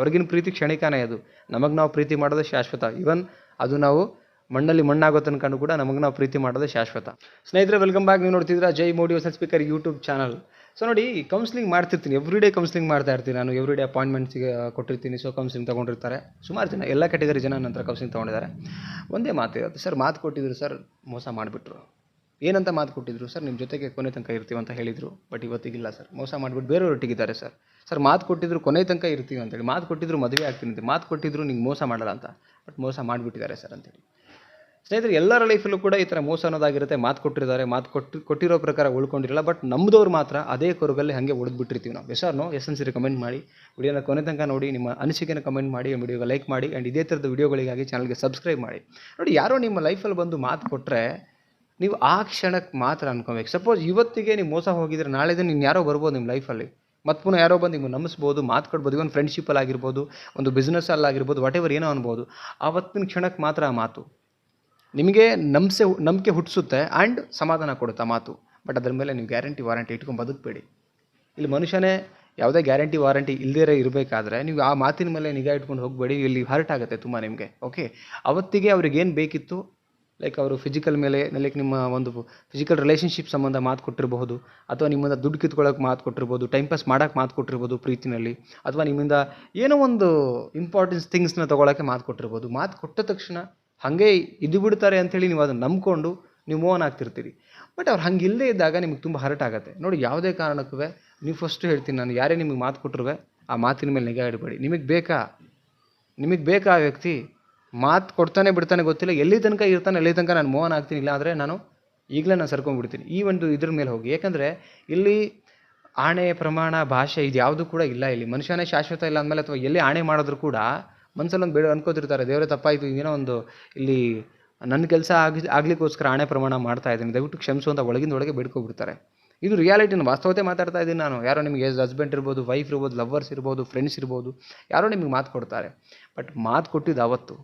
ಹೊರಗಿನ ಪ್ರೀತಿ ಕ್ಷಣಿಕನೇ ಅದು. ನಮಗೆ ನಾವು ಪ್ರೀತಿ ಮಾಡೋದೇ ಶಾಶ್ವತ. ಇವನ್ ಅದು ನಾವು ಮಣ್ಣಲ್ಲಿ ಮಣ್ಣಾಗೋ ತನಕ ಕೂಡ ನಮಗೆ ನಾವು ಪ್ರೀತಿ ಮಾಡೋದೇ ಶಾಶ್ವತ. ಸ್ನೇಹಿತರೆ ವೆಲ್ಕಮ್ ಬ್ಯಾಕ್ ನೀವು ನೋಡ್ತಿದ್ರೆ ಜೈ ಮೋಡಿ ಹೊಸ ಸ್ಪೀಕರ್ ಯೂಟ್ಯೂಬ್ ಚಾನಲ್ ಸೊ ನೋಡಿ ಕೌನ್ಸಿಲಿಂಗ್ ಮಾಡ್ತಿರ್ತೀನಿ. ಎವ್ರಿ ಡೇ ಕೌನ್ಸ್ಲಿಂಗ್ ಮಾಡ್ತಾ ಇರ್ತೀನಿ ನಾನು. ಎವ್ರಿ ಡೇ ಅಪಾಯಿಂಟ್ಮೆಂಟ್ಸ್ಗೆ ಕೊಟ್ಟಿರ್ತೀನಿ. ಸೊ ಕೌನ್ಸ್ಲಿಂಗ್ ತೊಗೊಂಡಿರ್ತಾರೆ. ಸುಮಾರು ಜನ, ಎಲ್ಲ ಕ್ಯಾಟಗರಿ ಜನ ನಂತರ ಕೌನ್ಸ್ಲಿಂಗ್ ತೊಗೊಂಡಿದ್ದಾರೆ. ಒಂದೇ ಮಾತು ಇರುತ್ತೆ ಸರ್, ಮಾತು ಕೊಟ್ಟಿದ್ರು, ಸರ್, ಮೋಸ ಮಾಡಿಬಿಟ್ರು. ಏನಂತ ಮಾತು ಕೊಟ್ಟಿದ್ರು, ಸರ್ ನಿಮ್ಮ ಜೊತೆಗೆ ಕೊನೆ ತನಕ ಇರ್ತೀವಿ ಅಂತ ಹೇಳಿದರು. ಬಟ್ ಇವತ್ತಿಗಿಲ್ಲ, ಸರ್. ಮೋಸ ಮಾಡಿಬಿಟ್ಟು ಬೇರೆಯವ್ರೊಟ್ಟಿಗಿದ್ದಾರೆ ಸರ್. ಸರ್, ಮಾತು ಕೊಟ್ಟಿದ್ರು ಕೊನೆ ತನಕ ಇರ್ತೀವಿ ಅಂತೇಳಿ. ಮಾತು ಕೊಟ್ಟಿದ್ರು ಮದುವೆ ಆಗ್ತೀನಿ ಅಂತ. ಮಾತು ಕೊಟ್ಟಿದ್ರು ನಿಂಗೆ ಮೋಸ ಮಾಡಲ್ಲ ಅಂತ. ಬಟ್ ಮೋಸ ಮಾಡಿಬಿಟ್ಟಿದ್ದಾರೆ ಸರ್ ಅಂತೇಳಿ. ಸ್ನೇಹಿತರೆ, ಎಲ್ಲರ ಲೈಫಲ್ಲೂ ಕೂಡ ಈ ಥರ ಮೋಸ ಅನ್ನೋದಾಗಿರುತ್ತೆ. ಮಾತು ಕೊಟ್ಟಿದ್ದಾರೆ. ಮಾತು ಕೊಟ್ಟು, ಕೊಟ್ಟಿರೋ ಪ್ರಕಾರ ಉಳ್ಕೊಂಡಿರಲ್ಲ. ಬಟ್ ನಮ್ಮದವ್ರು ಮಾತ್ರ ಅದೇ ಕೊರಗಲ್ಲಿ ಹಾಗೆ ಉಳಿದ್ಬಿಟ್ಟಿರ್ತೀವಿ ನಾವು. ಎಸ್ ಆರ್ ನೋ, ಎಸ್ ಅನ್ಸಿರಿ ಕಮೆಂಟ್ ಮಾಡಿ. ವಿಡಿಯೋನ ಕೊನೆ ತನಕ ನೋಡಿ, ನಿಮ್ಮ ಅನಿಸಿಕೆನ ಕಮೆಂಟ್ ಮಾಡಿ ವಿಡಿಯೋಗೆ ಲೈಕ್ ಮಾಡಿ ಆ್ಯಂಡ್ ಇದೇ ಥರದ ವಿಡಿಯೋಗಳಿಗಾಗಿ ಚಾನಲ್ಗೆ ಸಬ್ಸ್ಕ್ರೈಬ್ ಮಾಡಿ. ನೋಡಿ, ಯಾರೋ ನಿಮ್ಮ ಲೈಫಲ್ಲಿ ಬಂದು ಮಾತು ಕೊಟ್ಟರೆ ನೀವು ಆ ಕ್ಷಣಕ್ಕೆ ಮಾತ್ರ ಅನ್ಕೋಬೇಕು. ಸಪೋಸ್ ಇವತ್ತಿಗೆ ನೀವು ಮೋಸ ಹೋಗಿದ್ರೆ ನಾಳೆ ದಿನ ಯಾರೋ ಬರ್ಬೋದು ನಿಮ್ಮ ಲೈಫಲ್ಲಿ ಮತ್ತು ಪುನಃ ಯಾರೋ ಬಂದು ನಿಮ್ಗೆ ನಂಬಿಸ್ಬೋದು ಮಾತು ಕಟ್ಬೋದು ಇವನ್ ಫ್ರೆಂಡ್ಶಿಪ್ಪಲ್ಲಿ ಆಗಿರ್ಬೋದು ಒಂದು ಬಿಸ್ನೆಸ್ಸಲ್ಲಿ ಆಗಿರ್ಬೋದು ವಾಟ್ ಎವರ್ ಏನೋ ಅನ್ಬೋದು, ಆವತ್ತಿನ ಕ್ಷಣಕ್ಕೆ ಮಾತ್ರ ಆ ಮಾತು. ನಿಮಗೆ ನಂಬಿಸೆ, ನಂಬಿಕೆ ಹುಟ್ಟಿಸುತ್ತೆ ಆ್ಯಂಡ್ ಸಮಾಧಾನ ಕೊಡುತ್ತೆ ಆ ಮಾತು. ಬಟ್ ಅದ್ರ ಮೇಲೆ ನೀವು ಗ್ಯಾರಂಟಿ ವಾರಂಟಿ ಇಟ್ಕೊಂಡು ಬದುಕಬೇಡಿ. ಇಲ್ಲಿ ಮನುಷ್ಯನೇ ಯಾವುದೇ ಗ್ಯಾರಂಟಿ ವಾರಂಟಿ ಇಲ್ಲದೇ ಇರಬೇಕಾದ್ರೆ ನೀವು ಆ ಮಾತಿನ ಮೇಲೆ ನಿಗಾ ಇಟ್ಕೊಂಡು ಹೋಗಬೇಡಿ, ಇಲ್ಲಿ ಹರ್ಟ್ ಆಗುತ್ತೆ ತುಂಬ ನಿಮಗೆ ಓಕೆ ಅವತ್ತಿಗೆ ಅವ್ರಿಗೆ ಏನು ಬೇಕಿತ್ತು? ಲೈಕ್ ಅವರು ಫಿಸಿಕಲ್ ಮೇಲೆ ಲೈಕ್ ನಿಮ್ಮ ಒಂದು ಫಿಸಿಕಲ್ ರಿಲೇಷನ್ಶಿಪ್ ಸಂಬಂಧ ಮಾತು ಕೊಟ್ಟಿರಬಹುದು, ಅಥವಾ ನಿಮ್ಮಿಂದ ದುಡ್ಡು ಕಿತ್ಕೊಳ್ಳೋಕೆ ಮಾತು ಕೊಟ್ಟಿರ್ಬೋದು ಟೈಮ್ ಪಾಸ್ ಮಾಡೋಕೆ ಮಾತು ಕೊಟ್ಟಿರ್ಬೋದು ಪ್ರೀತಿನಲ್ಲಿ, ಅಥವಾ ನಿಮ್ಮಿಂದ ಏನೋ ಒಂದು ಇಂಪಾರ್ಟೆನ್ಸ್ ಥಿಂಗ್ಸ್ನ ತೊಗೊಳಕ್ಕೆ ಮಾತು ಕೊಟ್ಟಿರ್ಬೋದು ಮಾತು ಕೊಟ್ಟ ತಕ್ಷಣ ಹಾಗೆ ಇದು ಬಿಡ್ತಾರೆ ಅಂಥೇಳಿ ನೀವು ಅದನ್ನು ನಂಬ್ಕೊಂಡು ನೀವು ಓನ್ ಆಗ್ತಿರ್ತೀರಿ. ಬಟ್ ಅವ್ರು ಹಂಗೆ ಇಲ್ಲದೇ ಇದ್ದಾಗ ನಿಮಗೆ ತುಂಬ ಹರ್ಟ್ ಆಗುತ್ತೆ. ನೋಡಿ, ಯಾವುದೇ ಕಾರಣಕ್ಕೂ ನೀವು ಫಸ್ಟು ಹೇಳ್ತೀನಿ ನಾನು, ಯಾರೇ ನಿಮಗೆ ಮಾತು ಕೊಟ್ಟರು ಆ ಮಾತಿನ ಮೇಲೆ ನಿಗಾ ಇಡಬೇಡಿ. ನಿಮಗೆ ಬೇಕಾ? ನಿಮಗೆ ಬೇಕಾ ಆ ವ್ಯಕ್ತಿ? ಮಾತು ಕೊಡ್ತಾನೆ ಬಿಡ್ತಾನೆ ಗೊತ್ತಿಲ್ಲ. ಎಲ್ಲಿ ತನಕ ಇರ್ತಾನೆ ಎಲ್ಲಿ ತನಕ ನಾನು ಮೋಹನ್ ಆಗ್ತೀನಿ, ಇಲ್ಲ ಆದರೆ ನಾನು ಈಗಲೇ ನಾನು ಸರ್ಕೊಂಡ್ಬಿಡ್ತೀನಿ ಈ ಒಂದು ಇದ್ರ ಮೇಲೆ ಹೋಗಿ. ಯಾಕಂದರೆ ಇಲ್ಲಿ ಆಣೆ ಪ್ರಮಾಣ, ಭಾಷೆ ಇದು ಯಾವುದು ಕೂಡ ಇಲ್ಲ ಇಲ್ಲಿ. ಮನುಷ್ಯನೇ ಶಾಶ್ವತ ಇಲ್ಲ ಅಂದಮೇಲೆ ಅಥವಾ ಎಲ್ಲಿ ಆಣೆ ಮಾಡಿದ್ರು ಕೂಡ ಮನಸ್ಸಲ್ಲಿ ಒಂದು ಬೇಡ ಅನ್ಕೋತಿರ್ತಾರೆ. ದೇವರೇ ತಪ್ಪಾಯಿತು ಏನೋ ಒಂದು ಇಲ್ಲಿ ನನ್ನ ಕೆಲಸ ಆಗಿ ಆಗ್ಲಿಕ್ಕೋಸ್ಕರ ಆಣೆ ಪ್ರಮಾಣ ಮಾಡ್ತಾ ಇದ್ದೀನಿ. ದಯವಿಟ್ಟು ಕ್ಷಮಿಸು ಅಂತ ಒಳಗಿಂದ ಒಳಗೆ ಬೇಡ್ಕೊಬಿಡ್ತಾರೆ. ಇದು ರಿಯಾಲಿಟಿನ ವಾಸ್ತವತೆ ಮಾತಾಡ್ತಾ ಇದ್ದೀನಿ ನಾನು. ಯಾರೋ ನಿಮಗೆ ಹಸ್ಬೆಂಡ್ ಇರ್ಬೋದು ವೈಫ್ ಇರ್ಬೋದು ಲವರ್ಸ್ ಇರ್ಬೋದು ಫ್ರೆಂಡ್ಸ್ ಇರ್ಬೋದು, ಯಾರೋ ನಿಮಗೆ ಮಾತು ಕೊಡ್ತಾರೆ. ಬಟ್ ಮಾತು ಕೊಟ್ಟಿದ್ದು ಅವತ್ತು.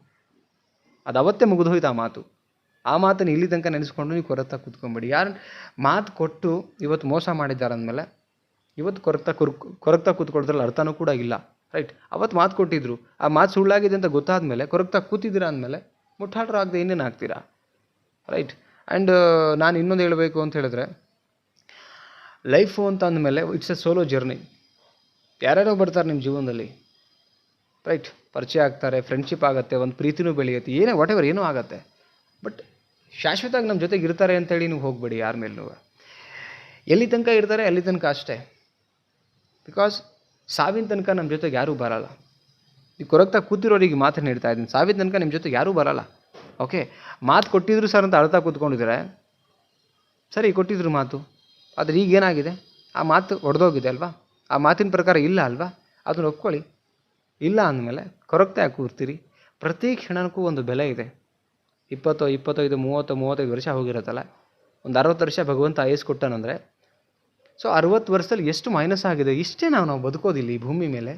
ಅದು ಅವತ್ತೇ ಮುಗಿದು ಹೋಯ್ತು ಆ ಮಾತು. ಆ ಮಾತನ್ನು ಇಲ್ಲಿ ತನಕ ನೆನೆಸ್ಕೊಂಡು ನೀವು ಕೊರತ ಕೂತ್ಕೊಂಬೇಡಿ. ಯಾರು ಮಾತು ಕೊಟ್ಟು ಇವತ್ತು ಮೋಸ ಮಾಡಿದ್ದಾರೆ ಅಂದಮೇಲೆ ಇವತ್ತು ಕೊರಗ್ತಾ ಕುರ್ ಕೊರಗ್ತಾ ಕೂತ್ಕೊಳ್ಳೋದ್ರಲ್ಲಿ ಅರ್ಥನೂ ಕೂಡ ಇಲ್ಲ. ರೈಟ್? ಅವತ್ತು ಮಾತು ಕೊಟ್ಟಿದ್ರು. ಆ ಮಾತು ಸುಳ್ಳಾಗಿದೆ ಅಂತ ಗೊತ್ತಾದ ಮೇಲೆ ಕೊರಗ್ತಾ ಕೂತಿದ್ದೀರಾ ಅಂದಮೇಲೆ ಆಗದೆ ಇನ್ನೇನು ಆಗ್ತೀರಾ? ರೈಟ್? ಆ್ಯಂಡ್ ನಾನು ಇನ್ನೊಂದು ಹೇಳಬೇಕು ಅಂತ ಹೇಳಿದ್ರೆ, ಲೈಫು ಅಂತ ಅಂದಮೇಲೆ ಇಟ್ಸ್ ಎ ಸೋಲೋ ಜರ್ನಿ. ಯಾರ್ಯಾರೋ ಬರ್ತಾರೆ ನಿಮ್ಮ ಜೀವನದಲ್ಲಿ. ರೈಟ್ ಪರಿಚಯ ಆಗ್ತಾರೆ ಫ್ರೆಂಡ್ಶಿಪ್ ಆಗುತ್ತೆ, ಒಂದು ಪ್ರೀತಿನೂ ಬೆಳೆಯುತ್ತೆ, ಏನೇ ವಾಟ್ ಎವರ್ ಏನೂ ಆಗುತ್ತೆ. ಬಟ್ ಶಾಶ್ವತವಾಗಿ ನಮ್ಮ ಜೊತೆಗೆ ಇರ್ತಾರೆ ಅಂತೇಳಿ ನೀವು ಹೋಗಬೇಡಿ ಯಾರ ಮೇಲೂ ಎಲ್ಲಿ ತನಕ ಇರ್ತಾರೆ, ಅಲ್ಲಿ ತನಕ ಅಷ್ಟೇ. ಬಿಕಾಸ್ ಸಾವಿನ ತನಕ ನಮ್ಮ ಜೊತೆಗೆ ಯಾರೂ ಬರಲ್ಲ. ಈ ಕೊರಗ್ತಾ ಕೂತಿರೋರಿಗೆ ಮಾತ್ರ ನೀಡ್ತಾ ಇದ್ದೀನಿ, ಸಾವಿನ ತನಕ ನಿಮ್ಮ ಜೊತೆಗೆ ಯಾರೂ ಬರಲ್ಲ. ಓಕೆ ಮಾತು ಕೊಟ್ಟಿದ್ರು ಸರ್ ಅಂತ ಅಳ್ತಾ ಕೂತ್ಕೊಂಡಿದ್ರೆ ಸರಿ, ಕೊಟ್ಟಿದ್ರು ಮಾತು. ಆದರೆ ಈಗೇನಾಗಿದೆ? ಆ ಮಾತು ಒಡೆದೋಗಿದೆ ಅಲ್ವಾ? ಆ ಮಾತಿನ ಪ್ರಕಾರ ಇಲ್ಲ ಅಲ್ವಾ? ಅದನ್ನು ಒಪ್ಕೊಳ್ಳಿ. ಇಲ್ಲ ಅಂದಮೇಲೆ ಕೊರಗ್ತಾ ಯಾಕೆ ಕೂರ್ತೀರಿ? ಪ್ರತಿ ಕ್ಷಣಕ್ಕೂ ಒಂದು ಬೆಲೆ ಇದೆ. ಇಪ್ಪತ್ತು, ಇಪ್ಪತ್ತೈದು, ಮೂವತ್ತು, ಮೂವತ್ತೈದು ವರ್ಷ ಹೋಗಿರುತ್ತಲ್ಲ. ಒಂದು ಅರವತ್ತು ವರ್ಷ ಭಗವಂತ ಆಯಸ್ ಕೊಟ್ಟನಂದರೆ, ಸೊ ಅರವತ್ತು ವರ್ಷದಲ್ಲಿ ಎಷ್ಟು ಮೈನಸ್ ಆಗಿದೆ? ಇಷ್ಟೇ ನಾವು ನಾವು ಬದುಕೋದಿಲ್ಲ ಈ ಭೂಮಿ ಮೇಲೆ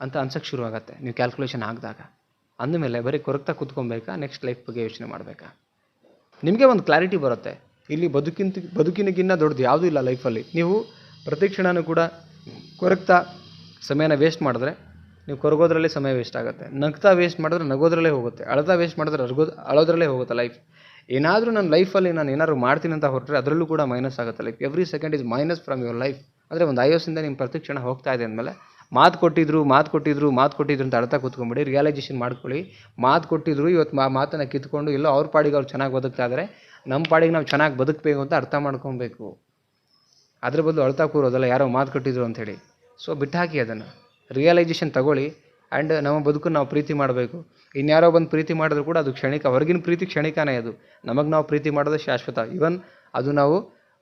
ಅಂತ ಅನ್ಸಕ್ಕೆ ಶುರು ಆಗುತ್ತೆ ನೀವು ಕ್ಯಾಲ್ಕುಲೇಷನ್ ಆಗಿದಾಗ ಅಂದಮೇಲೆ ಬರೀ ಕೊರಗ್ತಾ ಕೂತ್ಕೊಬೇಕಾ ನೆಕ್ಸ್ಟ್ ಲೈಫ್ ಬಗ್ಗೆ ಯೋಚನೆ ಮಾಡಬೇಕಾ? ನಿಮಗೆ ಒಂದು ಕ್ಲಾರಿಟಿ ಬರುತ್ತೆ. ಇಲ್ಲಿ ಬದುಕಿಂತ, ಬದುಕಿನಗಿನ್ನ ದೊಡ್ಡದು ಯಾವುದೂ ಇಲ್ಲ ಲೈಫಲ್ಲಿ ನೀವು ಪ್ರತಿ ಕ್ಷಣನೂ ಕೂಡ ಕೊರಕ್ತಾ ಸಮಯನ ವೇಸ್ಟ್ ಮಾಡಿದ್ರೆ ನೀವು ಕೊರಗೋದ್ರಲ್ಲೇ ಸಮಯ ವೇಸ್ಟ್ ಆಗುತ್ತೆ. ನಗ್ತಾ ವೇಸ್ಟ್ ಮಾಡಿದ್ರೆ ನಗೋದ್ರಲ್ಲೇ ಹೋಗುತ್ತೆ. ಅಳ್ತಾ ವೇಸ್ಟ್ ಮಾಡಿದ್ರೆ ಅರ್ಗೋದು ಅಳೋದ್ರಲ್ಲೇ ಹೋಗುತ್ತೆ ಲೈಫ್ ಏನಾದರೂ ನನ್ನ ಲೈಫಲ್ಲಿ ನಾನು ಏನಾದ್ರು ಮಾಡ್ತೀನಿ ಅಂತ ಹೊರಟ್ರೆ ಅದರಲ್ಲೂ ಕೂಡ ಮೈನಸ್ ಆಗುತ್ತೆ. Life every second is minus from your life ಅಂದರೆ ಒಂದು ಐವಸಿಂದ ನಿಮ್ಮ ಪ್ರತಿ ಕ್ಷಣ ಹೋಗ್ತಾ ಇದೆ ಅಂದಮೇಲೆ ಮಾತು ಕೊಟ್ಟಿದ್ರು ಮಾತು ಕೊಟ್ಟಿದ್ರು ಮಾತು ಕೊಟ್ಟಿದ್ರು ಅಂತ ಅಳ್ತಾ ಕೂತ್ಕೊಂಬಿಡಿ ರಿಯಲೈಸೇಷನ್ ಮಾಡ್ಕೊಳ್ಳಿ. ಮಾತು ಕೊಟ್ಟಿದ್ರು ಇವತ್ತು ಮಾತನ್ನು ಕಿತ್ಕೊಂಡು ಇಲ್ಲ ಅವ್ರ ಪಾಡಿಗೆ ಅವ್ರು ಚೆನ್ನಾಗಿ ಬದುಕ್ತಾ ಇದ್ದಾರೆ ನಮ್ಮ ಪಾಡಿಗೆ ನಾವು ಚೆನ್ನಾಗಿ ಬದುಕಬೇಕು ಅಂತ ಅರ್ಥ ಮಾಡ್ಕೊಬೇಕು. ಅದ್ರ ಬದಲು ಅಳ್ತಾ ಕೂರೋದಲ್ಲ, ಯಾರೋ ಮಾತು ಕೊಟ್ಟಿದ್ರು ಅಂಥೇಳಿ ಸೊ ಬಿಟ್ಟಾಕಿ ಅದನ್ನು. ರಿಯಲೈಸೇಷನ್ ತಗೊಳ್ಳಿ ಆ್ಯಂಡ್ ನಮ್ಮ ಬದುಕನ್ನು ನಾವು ಪ್ರೀತಿ ಮಾಡಬೇಕು. ಇನ್ಯಾರೋ ಬಂದು ಪ್ರೀತಿ ಮಾಡಿದ್ರು ಕೂಡ ಅದು ಕ್ಷಣಿಕ ಹೊರಗಿನ ಪ್ರೀತಿ ಕ್ಷಣಿಕನೇ ಅದು. ನಮಗೆ ನಾವು ಪ್ರೀತಿ ಮಾಡೋದು ಶಾಶ್ವತ. ಇವನ್ ಅದು ನಾವು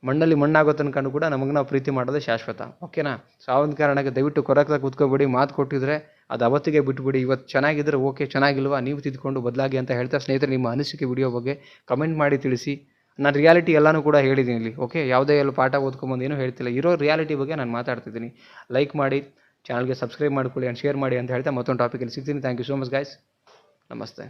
ಮಣ್ಣಲ್ಲಿ ಮಣ್ಣಾಗೋ ತನಕನೂ ಕೂಡ ನಮಗೆ ನಾವು ಪ್ರೀತಿ ಮಾಡೋದು ಶಾಶ್ವತ. ಓಕೆನಾ ಸೊ ಆ ಒಂದು ಕಾರಣಕ್ಕೆ ದಯವಿಟ್ಟು ಕೊರಕ್ದಾಗ ಕೂತ್ಕೊಬೇಡಿ, ಮಾತು ಕೊಟ್ಟಿದ್ರೆ ಅದು ಅವತ್ತಿಗೆ ಬಿಟ್ಬಿಡಿ. ಇವತ್ತು ಚೆನ್ನಾಗಿದ್ರೆ ಓಕೆ ಚೆನ್ನಾಗಿಲ್ವಾ? ನೀವು ತಿದ್ಕೊಂಡು ಬದಲಾಗಿ ಅಂತ ಹೇಳ್ತಾ ಸ್ನೇಹಿತರೆ, ನಿಮ್ಮ ಅನಿಸಿಕೆ ವಿಡಿಯೋ ಬಗ್ಗೆ ಕಮೆಂಟ್ ಮಾಡಿ ತಿಳಿಸಿ. ನಾನು ರಿಯಾಲಿಟಿ ಎಲ್ಲನೂ ಕೂಡ ಹೇಳಿದ್ದೀನಿ ಇಲ್ಲಿ. ಓಕೆ ಯಾವುದೇ ಎಲ್ಲ ಪಾಠ ಓದ್ಕೊಂಬಂದು ಏನೂ ಹೇಳ್ತಿಲ್ಲ. ಇರೋ ರಿಯಾಲಿಟಿ ಬಗ್ಗೆ ನಾನು ಮಾತಾಡ್ತಿದ್ದೀನಿ. ಲೈಕ್ ಮಾಡಿ. ಚಾನಲ್ಗೆ ಸಬ್ಸ್ಕ್ರೈಬ್ ಮಾಡ್ಕೊಳ್ಳಿ ಆ್ಯಂಡ್ ಶೇರ್ ಮಾಡಿ ಅಂತ ಹೇಳ್ತಾ ಮತ್ತೊಂದು ಟಾಪಿಕಲ್ಲಿ ಸಿಗ್ತೀನಿ. Thank you so much guys ನಮಸ್ತೆ.